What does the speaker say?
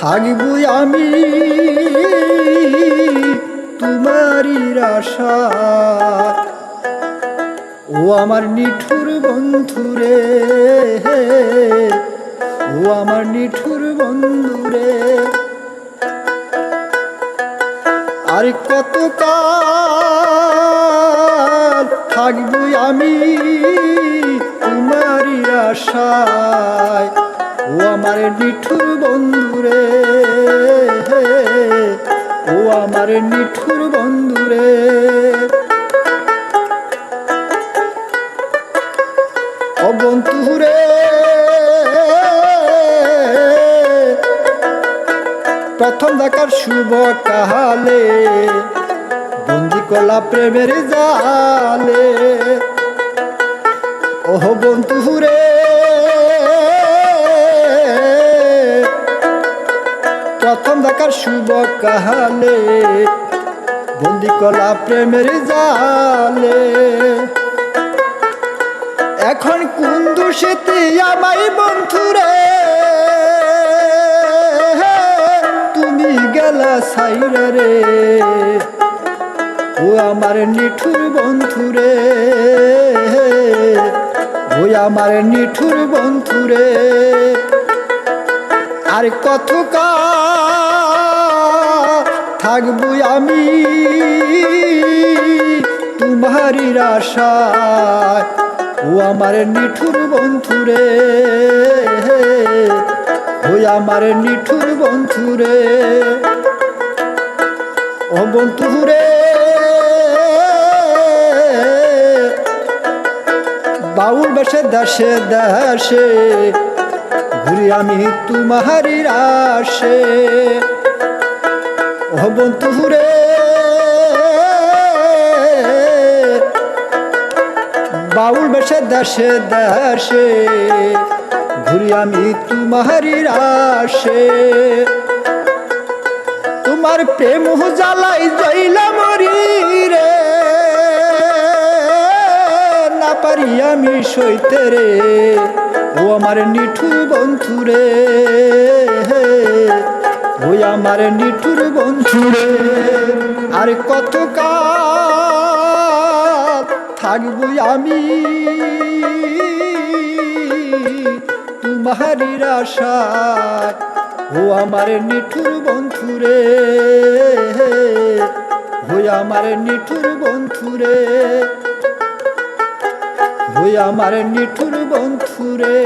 থাকব আমি। তোমারই আশা। ও আমার নিঠুর বন্ধুরে ও আমার নিঠুর বন্ধুরে আর কত কাল থাকব আমি তোমারই আশায়? ও আমার নিঠুর বন্ধুরে। ও আমার নিঠুর বন্ধুরে। ও বন্ধুরে। প্রথম দেখার শুভ কাহালে, বন্দি কলা প্রেমের জালে। ওহ বন্ধুরে। প্রথম শুভ কাহালে, বন্দি কলা প্রেমের জালে। এখন কোন দোষেতে আমায় বন্ধুরে তুমি গেলা সাইরা রে। ও আমার নিঠুর বন্ধুরে ও আমার নিঠুর বন্ধুরে আর কত কা থাকব আমি। তোমারই আশায় ও আমার নিঠুর বন্ধুরে। ও আমার নিঠুর বন্ধুরে। ও বন্ধুরে। বাউল বেশে দেশে দেশে, ঘুরি আমি তোমারই আসে বাউল বেশে দেশে দেশে, ঘুরি আমি তোমারই আসে তোমার প্রেম জ্বালাই জইলা মরি রে, না পারি আমি সইতে রে। ও আমার নিঠু বন্ধু রে। ওই আমার নিঠুর বন্ধু রে আর কত কাল থাকব আমি? তোমারই আশায় ও আমার নিঠুর বন্ধুরে ও আমার নিঠুর বন্ধুরে ও আমার নিঠুর বন্ধুরে।